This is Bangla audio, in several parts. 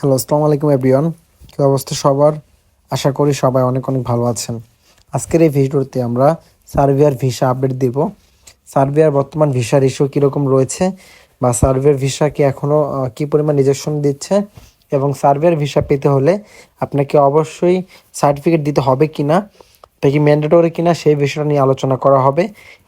হ্যালো আসসালামু আলাইকুম এভরিওয়ান কী অবস্থা সবার? আশা করি সবাই অনেক অনেক ভালো আছেন। আজকের এই ভিডিওতে আমরা সার্বিয়ার ভিসা আপডেট দেব। সার্বিয়ার বর্তমান ভিসার ইস্যু কীরকম রয়েছে বা সার্বিয়ার ভিসা কি এখনও কী পরিমাণ রিজেকশন দিচ্ছে এবং সার্বিয়ার ভিসা পেতে হলে আপনাকে অবশ্যই সার্টিফিকেট দিতে হবে কি না এটা কি ম্যান্ডেটরি কিনা সেই বিষয়টা নিয়ে আলোচনা করা হবে।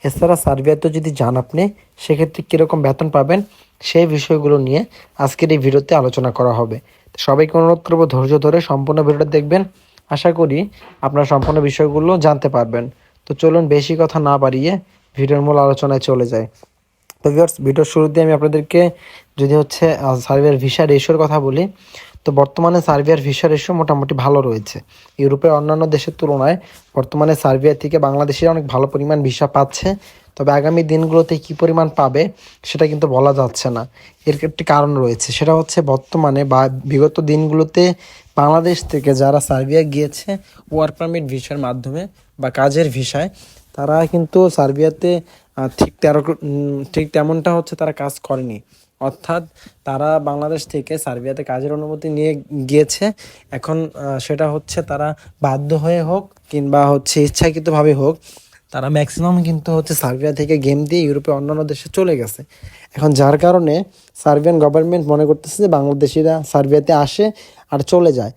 এছাড়া সার্বিয়াতে যদি যান আপনি, সেক্ষেত্রে কীরকম বেতন পাবেন সেই বিষয়গুলো নিয়ে আজকের এই ভিডিওতে আলোচনা করা হবে। সবাইকে অনুরোধ করব ধৈর্য ধরে সম্পূর্ণ ভিডিওটা দেখবেন। আশা করি আপনার সম্পূর্ণ বিষয়গুলো জানতে পারবেন। তো চলুন বেশি কথা না বাড়িয়ে ভিডিওর মূল আলোচনায় চলে যায় তো ভিউয়ার্স ভিডিওর শুরুতে আমি আপনাদেরকে যদি হচ্ছে সার্ভের ভিসা রেশিওর কথা বলি তো বর্তমানে সার্বিয়ার ভিসা রেশিও মোটামুটি ভালো রয়েছে। ইউরোপের অন্যান্য দেশের তুলনায় বর্তমানে সার্বিয়া থেকে বাংলাদেশের অনেক ভালো পরিমাণ ভিসা পাচ্ছে। তবে আগামী দিনগুলোতে কী পরিমাণ পাবে, সেটা কিন্তু বলা যাচ্ছে না। এর একটি কারণ রয়েছে, সেটা হচ্ছে বর্তমানে বা বিগত দিনগুলোতে বাংলাদেশ থেকে যারা সার্বিয়া গিয়েছে ওয়ার্ক পারমিট ভিসার মাধ্যমে বা কাজের ভিসায়, তারা কিন্তু সার্বিয়াতে ঠিক তেরো ঠিক তেমনটা হচ্ছে তারা কাজ করেনি। অর্থাৎ তারা বাংলাদেশ থেকে সার্বিয়াতে কাজের অনুমতি নিয়ে গিয়েছে। এখন সেটা হচ্ছে তারা বাধ্য হয়ে হোক কিংবা হচ্ছে ইচ্ছাকৃতভাবে হোক, তারা ম্যাক্সিমাম কিন্তু হচ্ছে সার্বিয়া থেকে গেম দিয়ে ইউরোপে অন্যান্য দেশে চলে গেছে। এখন যার কারণে সার্বিয়ান গভর্নমেন্ট মনে করতেছে যে বাংলাদেশিরা সার্বিয়াতে আসে আর চলে যায়।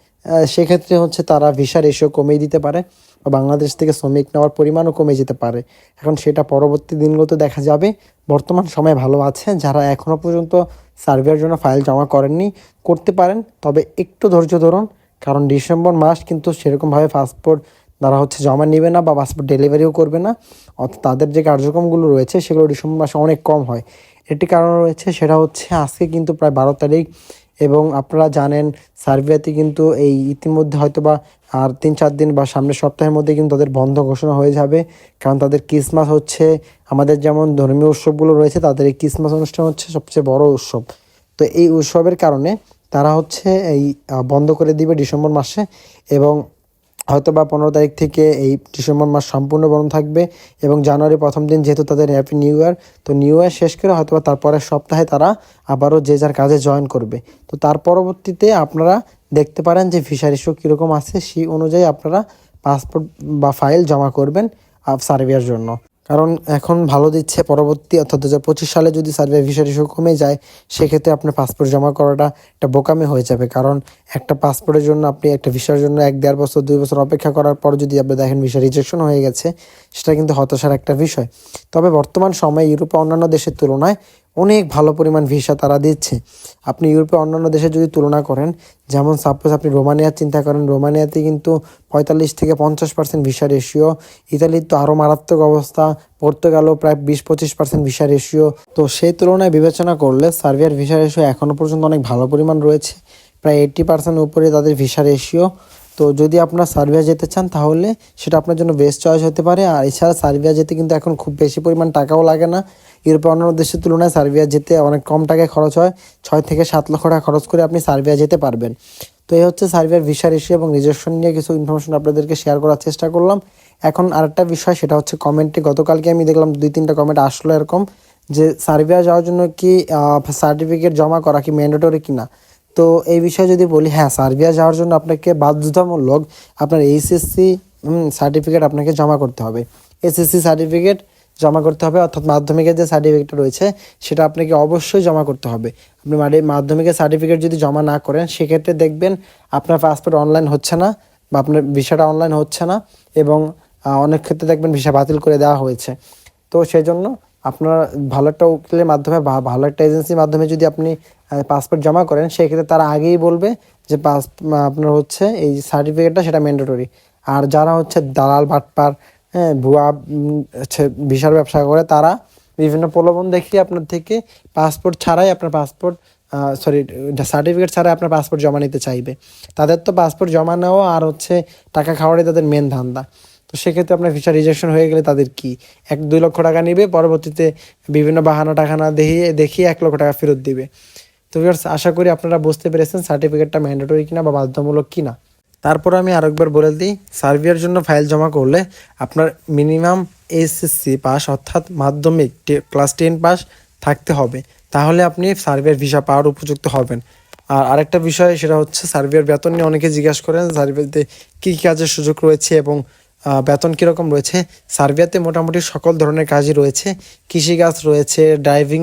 সেক্ষেত্রে হচ্ছে তারা ভিসা রেশিও কমিয়ে দিতে পারে। বা বাংলাদেশ থেকে শ্রমিক নেওয়ার পরিমাণও কমে যেতে পারে। এখন সেটা পরবর্তী দিনগুলোতে দেখা যাবে। বর্তমান সময় ভালো আছে যারা এখনও পর্যন্ত সার্বিয়ার জন্য ফাইল জমা করেননি, করতে পারেন। তবে একটু ধৈর্য ধরুন, কারণ ডিসেম্বর মাস কিন্তু সেরকমভাবে পাসপোর্ট তারা হচ্ছে জমা নেবে না বা পাসপোর্ট ডেলিভারিও করবে না। অর্থাৎ তাদের যে কার্যক্রমগুলো রয়েছে, সেগুলো ডিসেম্বর মাসে অনেক কম হয়। একটি কারণ রয়েছে, সেটা হচ্ছে আজকে কিন্তু প্রায় বারো তারিখ। এবং আপনারা জানেন, সার্বিয়াতে কিন্তু এই ইতিমধ্যে হয়তো বা আর তিন চার দিন বা সামনের সপ্তাহের মধ্যে কিন্তু তাদের বন্ধ ঘোষণা হয়ে যাবে। কারণ তাদের ক্রিসমাস হচ্ছে, আমাদের যেমন ধর্মীয় উৎসবগুলো রয়েছে, তাদের এই ক্রিসমাস অনুষ্ঠান হচ্ছে সবচেয়ে বড় উৎসব। তো এই উৎসবের কারণে তারা হচ্ছে এই বন্ধ করে দিবে ডিসেম্বর মাসে এবং হয়তো বা পনেরো তারিখ থেকে এই ডিসেম্বর মাস সম্পূর্ণ বন্ধ থাকবে এবং জানুয়ারি প্রথম দিন যেহেতু তাদের হ্যাপি নিউ ইয়ার তো নিউ ইয়ার শেষ করে হয়তো বা তারপরের সপ্তাহে তারা আবারও যে যার কাজে জয়েন করবে। তো তার পরবর্তীতে আপনারা দেখতে পারেন যে ভিসার ইস্যু কীরকম আছে, সেই অনুযায়ী আপনারা পাসপোর্ট বা ফাইল জমা করবেন সার্ভিয়ার জন্য। কারণ এখন ভালো দিচ্ছে, পরবর্তী অর্থাৎ দু পঁচিশ সালে যদি সার্ভে ভিসার ইস্যু কমে যায়, সেক্ষেত্রে আপনার পাসপোর্ট জমা করাটা একটা বোকামে হয়ে যাবে। কারণ একটা পাসপোর্টের জন্য আপনি একটা ভিসার জন্য এক, দেড় বছর, দুই বছর অপেক্ষা করার পর যদি আপনি দেখেন ভিসা রিজেকশন হয়ে গেছে, সেটা কিন্তু হতাশার একটা বিষয়। তবে বর্তমান সময়ে ইউরোপে অন্যান্য দেশের তুলনায় অনেক ভালো পরিমাণ ভিসা তারা দিচ্ছে। আপনি ইউরোপে অন্যান্য দেশে যদি তুলনা করেন, যেমন সাপোজ আপনি রোমানিয়ার চিন্তা করেন, রোমানিয়াতে কিন্তু পঁয়তাল্লিশ থেকে পঞ্চাশ পার্সেন্ট ভিসা রেশিও ইতালির তো আরও মারাত্মক অবস্থা, পর্তুগালও প্রায় বিশ পঁচিশ পার্সেন্ট ভিসা রেশিও তো সেই তুলনায় বিবেচনা করলে সার্বিয়ার ভিসা রেশিও এখনও পর্যন্ত অনেক ভালো পরিমাণ রয়েছে, প্রায় এইট্টি পার্সেন্ট উপরে তাদের ভিসা রেশিও তো যদি আপনার সার্বিয়া যেতে চান, তাহলে সেটা আপনার জন্য বেস্ট চয়েস হতে পারে। আর এছাড়া সার্বিয়া যেতে কিন্তু এখন খুব বেশি পরিমাণ টাকাও লাগে না। ইউরোপে অন্যান্য দেশের তুলনায় সার্বিয়া যেতে অনেক কম টাকায় খরচ হয়। ছয় থেকে সাত লক্ষ টাকা খরচ করে আপনি সার্বিয়া যেতে পারবেন। তো এই হচ্ছে সার্বিয়ার ভিসা রেশিও এবং রিজেকশন নিয়ে কিছু ইনফরমেশন আপনাদেরকে শেয়ার করার চেষ্টা করলাম। এখন আরেকটা বিষয়, সেটা হচ্ছে কমেন্টে গতকালকে আমি দেখলাম দুই তিনটা কমেন্ট আসলো এরকম যে সার্বিয়া যাওয়ার জন্য কি সার্টিফিকেট জমা করা কি ম্যান্ডেটরি কিনা? তো এই বিষয়ে যদি বলি হ্যাঁ সার্বিয়া যাওয়ার জন্য আপনাকে বাধ্যতামূলক আপনার এইচএসসি সার্টিফিকেট আপনাকে জমা করতে হবে। এসএসসি সার্টিফিকেট জমা করতে হবে, অর্থাৎ মাধ্যমিকের যে সার্টিফিকেটটা রয়েছে, সেটা আপনাকে অবশ্যই জমা করতে হবে। আপনি মাধ্যে- মাধ্যমিকের সার্টিফিকেট যদি জমা না করেন, সেক্ষেত্রে দেখবেন আপনার পাসপোর্ট অনলাইন হচ্ছে না বা আপনার ভিসাটা অনলাইন হচ্ছে না এবং অনেক ক্ষেত্রে দেখবেন ভিসা বাতিল করে দেওয়া হয়েছে। তো সেই জন্য আপনার ভালো একটা উকিলের মাধ্যমে বা ভালো একটা এজেন্সির মাধ্যমে যদি আপনি পাসপোর্ট জমা করেন, সেক্ষেত্রে তারা আগেই বলবে যে পাস আপনার হচ্ছে এই সার্টিফিকেটটা সেটা ম্যান্ডেটরি আর যারা হচ্ছে দালাল, বাটপার হ্যাঁ ভুয়া হচ্ছে ভিসার ব্যবসা করে তারা বিভিন্ন প্রলোভন দেখিয়ে আপনার থেকে পাসপোর্ট ছাড়াই আপনার পাসপোর্ট সরি সার্টিফিকেট ছাড়াই আপনার পাসপোর্ট জমা নিতে চাইবে। তাদের তো পাসপোর্ট জমা নেওয়া আর হচ্ছে টাকা খাওয়ারই তাদের মেন ধান্দা। তো সেক্ষেত্রে আপনার ভিসা রিজেকশন হয়ে গেলে তাদের কি? এক দুই লক্ষ টাকা নেবে, পরবর্তীতে বিভিন্ন বাহানা টাকানা দেখিয়ে দেখিয়ে এক লক্ষ টাকা ফেরত দিবে। তো আশা করি আপনারা বুঝতে পেরেছেন সার্টিফিকেটটা ম্যান্ডেটরি কিনা বা বাধ্যতামূলক কিনা। তারপর আমি আরেকবার বলে দিই, সার্ভিয়ার জন্য ফাইল জমা করলে আপনার মিনিমাম এসএসসি পাস অর্থাৎ মাধ্যমিক ক্লাস টেন পাস থাকতে হবে। তাহলে আপনি সার্ভিয়ার ভিসা পাওয়ার উপযুক্ত হবেন। আর আরেকটা বিষয় সেটা হচ্ছে, সার্ভিয়ার বেতন নিয়ে অনেকে জিজ্ঞাসা করেন সার্ভেতে কী কাজের সুযোগ রয়েছে এবং বেতন কীরকম রয়েছে? সার্বিয়াতে মোটামুটি সকল ধরনের কাজই রয়েছে। কৃষিকাজ রয়েছে, ড্রাইভিং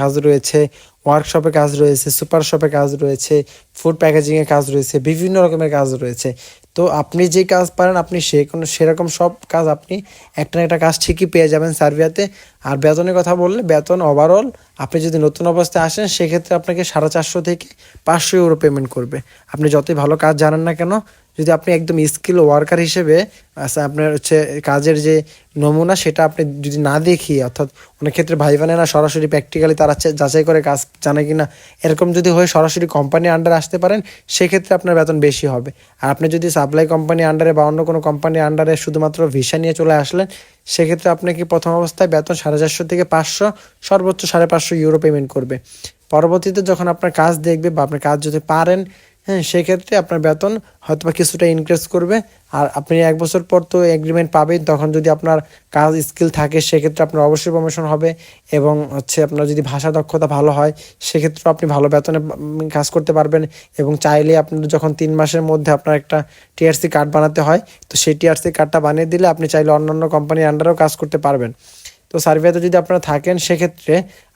কাজ রয়েছে, ওয়ার্কশপে কাজ রয়েছে, সুপার শপে কাজ রয়েছে, ফুড প্যাকেজিংয়ে কাজ রয়েছে, বিভিন্ন রকমের কাজ রয়েছে। তো আপনি যে কাজ পারেন, আপনি সে কোনো, সেরকম সব কাজ আপনি একটা না একটা কাজ ঠিকই পেয়ে যাবেন সার্বিয়াতে। আর বেতনের কথা বললে, বেতন ওভারঅল আপনি যদি নতুন অবস্থায় আসেন, সেক্ষেত্রে আপনাকে সাড়ে চারশো থেকে পাঁচশো ইউরো পেমেন্ট করবে। আপনি যতই ভালো কাজ জানেন না কেন যদি আপনি একদম স্কিল ওয়ার্কার হিসেবে আপনার হচ্ছে কাজের যে নমুনা, সেটা আপনি যদি না দেখিয়ে, অর্থাৎ অনেক ক্ষেত্রে ভাই বোনেরা সরাসরি প্র্যাকটিক্যালি তারা যাচাই করে কাজ জানে কি না এরকম যদি হয়ে সরাসরি কোম্পানি আন্ডারে আসতে পারেন, সেক্ষেত্রে আপনার বেতন বেশি হবে। আর আপনি যদি সাপ্লাই কোম্পানি আন্ডারে বা অন্য কোনো কোম্পানি আন্ডারে শুধুমাত্র ভিসা নিয়ে চলে আসলেন, সেক্ষেত্রে আপনাকে প্রথম অবস্থায় বেতন সাড়ে চারশো থেকে পাঁচশো, সর্বোচ্চ সাড়ে পাঁচশো ইউরো পেমেন্ট করবে। পরবর্তীতে যখন আপনার কাজ দেখবে বা আপনার কাজ যদি পারেন হ্যাঁ সেক্ষেত্রে আপনার বেতন হয়তো বা কিছুটা ইনক্রিজ করবে। আর আপনি এক বছর পর তো এগ্রিমেন্ট পাবেন, তখন যদি আপনার কাজ স্কিল থাকে, সেক্ষেত্রে আপনার অবশ্যই প্রমোশন হবে। এবং হচ্ছে আপনার যদি ভাষা দক্ষতা ভালো হয় সেক্ষেত্রে আপনি ভালো বেতনে কাজ করতে পারবেন। এবং চাইলে আপনার যখন তিন মাসের মধ্যে আপনার একটা টিআরসি কার্ড বানাতে হয়, তো সেই টিআরসি কার্ডটা বানিয়ে দিলে আপনি চাইলে অন্যান্য কোম্পানির আন্ডারেও কাজ করতে পারবেন। তো সার্ভেতে যদি আপনারা থাকেন, সেক্ষেত্রে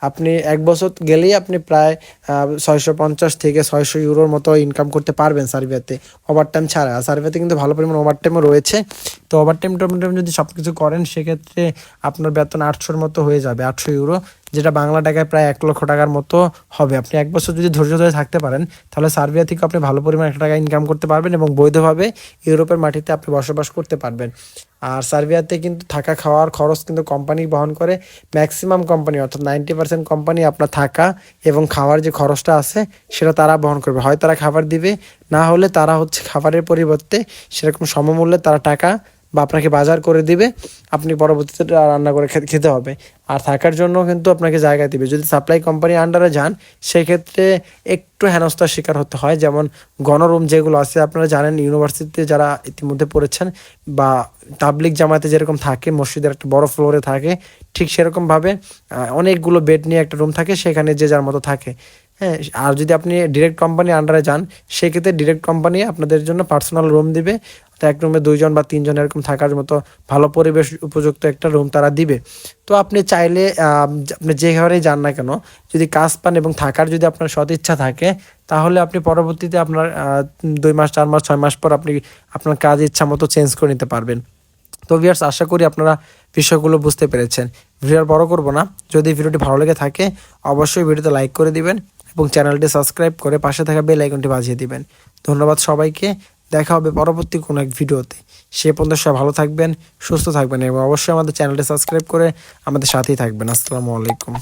আপনি এক বছর গেলেই আপনি প্রায় ছয়শো পঞ্চাশ থেকে ছয়শো ইউরোর মতো ইনকাম করতে পারবেন সার্ভেতে ওভারটাইম ছাড়া। আর সার্ভেতে কিন্তু ভালো পরিমাণ ওভারটাইমও রয়েছে। তো ওভারটাইম টাইম যদি সব কিছু করেন, সেক্ষেত্রে আপনার বেতন আটশোর মতো হয়ে যাবে, আটশো ইউরো। যেটা বাংলা টাকায় প্রায় এক লক্ষ টাকার মতো হবে। আপনি এক বছর যদি ধৈর্য ধরে থাকতে পারেন, তাহলে সার্বিয়া থেকে আপনি ভালো পরিমাণ একটা টাকা ইনকাম করতে পারবেন এবং বৈধভাবে ইউরোপের মাটিতে আপনি বসবাস করতে পারবেন। আর সার্বিয়াতে কিন্তু থাকা খাওয়ার খরচ কিন্তু কোম্পানি বহন করে ম্যাক্সিমাম কোম্পানি অর্থাৎ নাইনটি পার্সেন্ট কোম্পানি আপনার থাকা এবং খাওয়ার যে খরচটা আছে, সেটা তারা বহন করবে। হয় তারা খাবার দিবে, না হলে তারা হচ্ছে খাবারের পরিবর্তে সেরকম সমমূল্যে তারা টাকা বা আপনাকে বাজার করে দিবে, আপনি পরবর্তীতে রান্না করে খেতে হবে। আর থাকার জন্য কিন্তু আপনাকে জায়গা দিবে। যদি সাপ্লাই কোম্পানি আন্ডারে যান, সেক্ষেত্রে একটু হেনস্থার শিকার হতে হয়। যেমন গণরুম যেগুলো আছে, আপনারা জানেন ইউনিভার্সিটিতে যারা ইতিমধ্যে পড়েছেন বা তাবলিক জামাতে যেরকম থাকে, মসজিদের একটা বড় ফ্লোরে থাকে, ঠিক সেরকমভাবে অনেকগুলো বেড নিয়ে একটা রুম থাকে, সেখানে যে যার মতো থাকে। হ্যাঁ আর যদি আপনি ডিরেক্ট কোম্পানি আন্ডারে যান, সেক্ষেত্রে ডিরেক্ট কোম্পানি আপনাদের জন্য পার্সোনাল রুম দিবে। তো এক রুমে দুইজন বা তিনজন এরকম থাকার মতো ভালো পরিবেশ উপযুক্ত একটা রুম তারা দিবে। তো আপনি চাইলে আপনি যে ঘরেই যান না কেন, যদি কাজ পান এবং থাকার যদি আপনার সৎ ইচ্ছা থাকে, তাহলে আপনি পরবর্তীতে আপনার দুই মাস, চার মাস, ছয় মাস পর আপনি আপনার কাজ ইচ্ছা মতো চেঞ্জ করে নিতে পারবেন। তো ভিউয়ার্স আশা করি আপনারা বিষয়গুলো বুঝতে পেরেছেন। ভিডিও বড় করব না। যদি ভিডিওটি ভালো লেগে থাকে, অবশ্যই ভিডিওতে লাইক করে দিবেন। এবং চ্যানেলটি সাবস্ক্রাইব করে পাশে থাকা বেল আইকনটি বাজিয়ে দিবেন। ধন্যবাদ সবাইকে। দেখা হবে পরবর্তী কোনো এক ভিডিওতে। সে পর্যন্ত সবাই ভালো থাকবেন, সুস্থ থাকবেন এবং অবশ্যই আমাদের চ্যানেলটি সাবস্ক্রাইব করে আমাদের সাথেই থাকবেন। আসসালামু আলাইকুম।